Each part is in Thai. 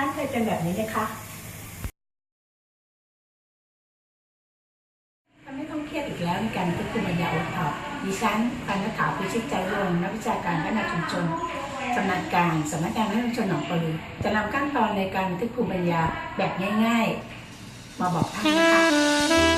ท่านเคยเป็นแบบนี้ไหมคะท่านไม่ต้องเครียดอีกแล้วในการควบคุมปัญญาอดตอบดิฉันพันธถาพิชิตใจวงนักวิชาการพัฒนาชุมชนสำนักการสำนักงานพัฒนาชุมชนหนองปลือจะนำขั้นตอนในการควบคุมปัญญาแบบง่าย ๆ มาบอกท่านนะคะ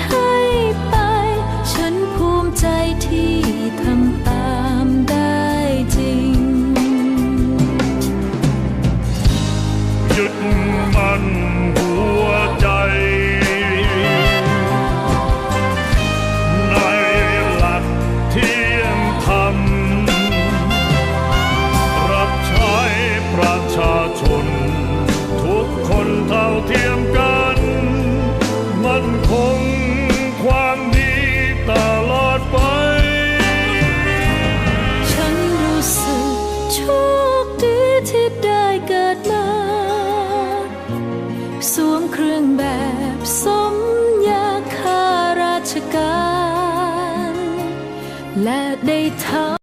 นคงความดีตลอดไป ฉันรู้สึกโชคดีที่ได้เกิดมา สวมเครื่องแบบสมยาข้าราชการ และได้ทำ